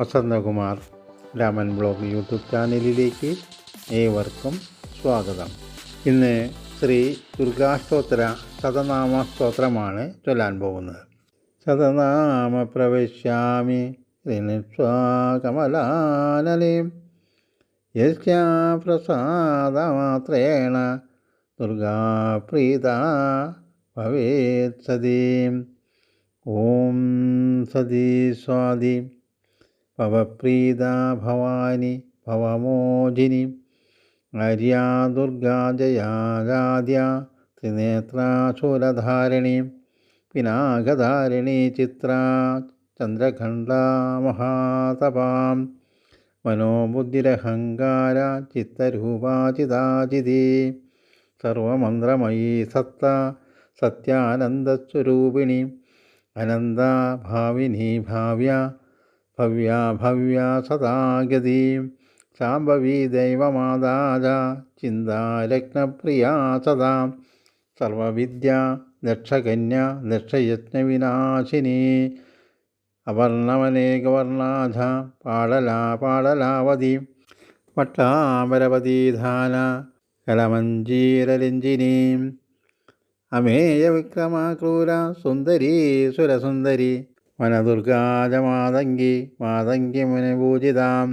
Vasanthakumar Raman blog YouTube ചാനലിലേക്ക് ഏവർക്കും സ്വാഗതം. ഇന്ന് ശ്രീ ദുർഗാസ്തോത്ര ശതനാമ സ്തോത്രമാണ് ചൊല്ലാൻ പോകുന്നത്. ശതനാമ പ്രവശ്യാമി കമലാനലിം യസ്യാ പ്രസാദമാത്രേണ ദുർഗാപ്രീത ഭവേത് സതീം ഓം സതീ സ്വാതി. ഭവപ്രീത ഭവാനി ഭവമോചിനി ആര്യാ ദുർഗാ ജയാജാദ്യ ത്രിനേത്രാശൂലധാരിണി പിനാകധാരിണി ചിത്ര ചന്ദ്രഖണ്ഡാ മഹാതപാം മനോബുദ്ധിരഹങ്കാര ചിത്തരൂപാചിതാചിതി സർവമന്ത്രമയീ സത്ത സത്യാനന്ദസ്വരൂപിണി അനന്ത ഭാവിനി ഭാവ്യ ഭവ്യാ ഭവ്യാ സദാഗതി ശാംഭവി ദൈവമാതാജ ചിന്താലഗ്നപ്രിയാ സദാ. സർവവിദ്യ ദക്ഷകന്യ ദക്ഷയജ്ഞവിനാശിനി. അവർണമനേകവർണാധ പാടലാ പാടലാവതി. വട്ടാമരവതീധാന കലമഞ്ജീരലിഞ്ചിനി അമേയ വിക്രമാക്രൂര സുന്ദരീ സുരസുന്ദരി. വനദുർഗാജമാതങ്കി മാതങ്കി മുനപൂജിതാം.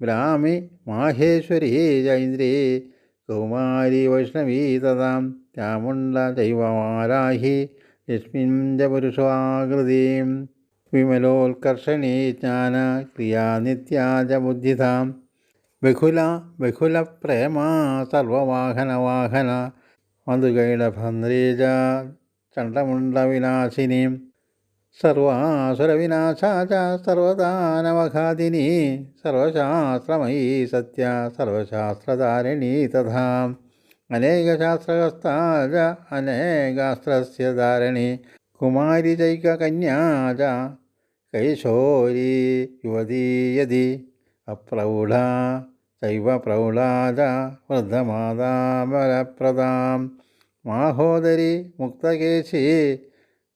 ബ്രാഹ്മി മാഹേശ്വരി ജൈന്ദ്രി കൗമാരി വൈഷ്ണവീ തഥാം ചാമുണ്ട ദൈവമാരാഹി ലക്ഷ്മിഞ്ച പുരുഷാകൃതിം. വിമലോത്കർഷണീ ജ്ഞാന ക്രിയാനിത്യാജ ബുദ്ധിതാം. ബഹുല ബഹുല പ്രേമ സർവവാഹന വാഹന മധുകൈടഭന്ദ്രീജ ചണ്ഡമുണ്ടവിനാശിനീം സർവാസുരവിനാശാച സർവദാനവഘാതിനി സർവശാസ്ത്രമയീ സത്യ സർവശാസ്ത്രധാരിണീ തഥാ. അനേകശാസ്ത്രകസ്താച അനേകാസ്ത്രസ്യ ധാരണി. കുമാരി ചൈക കന്യാച കൈശോരി യുവതീയതി അപ്രൗഢ ചൈവ പ്രൗഢാച വൃദ്ധമാതാമരപ്രദാം മാഹോദരി മുക്തകേശി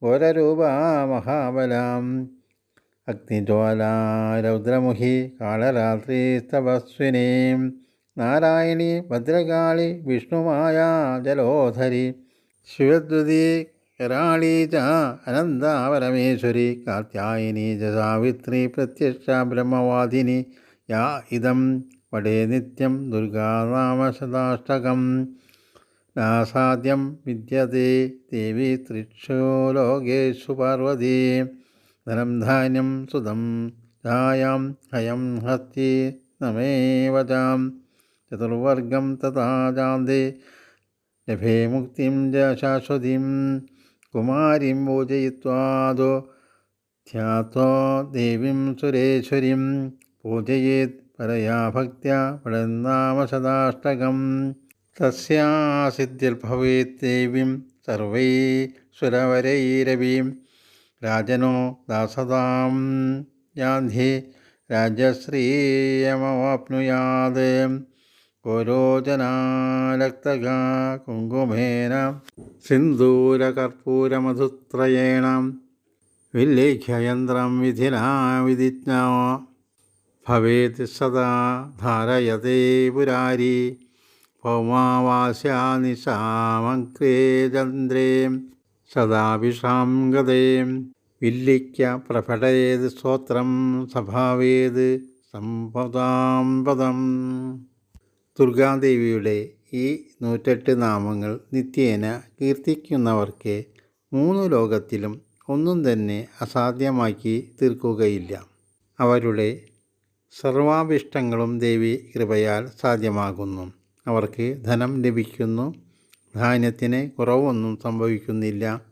ഘോരരൂപാ മഹാബലാം. അഗ്നിജ്വാലാ രൗദ്രമുഖി കാളരാത്രി തപസ്വിനീം നാരായണി ഭദ്രകാളി വിഷ്ണുമായ ജലോധരി. ശിവദ്വതി കരാളി ച അനന്താപരമേശ്വരി. കാർത്യായനി ച സാവിത്രി പ്രത്യക്ഷ ബ്രഹ്മവാദിനി. യാ ഇതം വടേ നിത്യം ദുർഗാനാമശതാഷ്ടകം നാസാദ്യം വിദ്യത്തെ ദേവി ത്രിക്ഷോ ലോകേഷു പാർവതി. ധനം ധാന്യം സുതം ഛായാം ഹയം ഹസ്തി നമേവചാം ചതുർവർഗം തഥാ ജാന്തേ ലഭേ മുക്തിം ച ശാശ്വതിം കുമാരിം പൂജയിത്വാദോ ധ്യാത്വാ ദേവീം സുരേശ്വരീം. പൂജയേത് പരയാ ഭക്ത്യ പടന്നാമശതാഷ്ടകം തസ്യാസിദ്ധിർഭവേത് ദേവീം സർവൈശ്വരവരൈരവീം രാജനോ ദാസതാം യാന്ധി രാജശ്രീയമവാപ്നുയാത്. ഓരോജനാലക്തക കുങ്കുമേന സിന്ദൂരകർപ്പൂരമധുത്രയേണ വില്ലേഖ്യയന്ത്രം വിധിനാ വിധിജ്ഞ. ഭവേത് സദാ ധാരയതേ പുരാരി ഭൗമാവാസ്യാനിശാമഗ്രേ ചന്ദ്രേ സദാഭിഷാം ഗതേ. വില്ലിക്ക പ്രഭടയേത് സ്തോത്രം സഭാവേത് സമ്പദാം പദം ദുർഗാദേവിയുടെ ഈ നൂറ്റെട്ട് നാമങ്ങൾ നിത്യേന കീർത്തിക്കുന്നവർക്ക് മൂന്ന് ലോകത്തിലും ഒന്നും തന്നെ അസാധ്യമാക്കി തീർക്കുകയില്ല. അവരുടെ സർവാഭിഷ്ടങ്ങളും ദേവി കൃപയാൽ സാധ്യമാകുന്നു. അവർക്ക് ധനം ലഭിക്കുന്നു. ധാന്യത്തിന് കുറവൊന്നും സംഭവിക്കുന്നില്ല.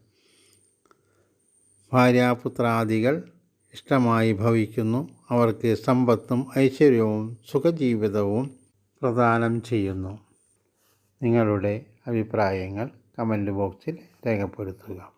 ഭാര്യാപുത്രാദികൾ ഇഷ്ടമായി ഭവിക്കുന്നു. അവർക്ക് സമ്പത്തും ഐശ്വര്യവും സുഖജീവിതവും പ്രദാനം ചെയ്യുന്നു. നിങ്ങളുടെ അഭിപ്രായങ്ങൾ കമന്റ് ബോക്സിൽ രേഖപ്പെടുത്തുക.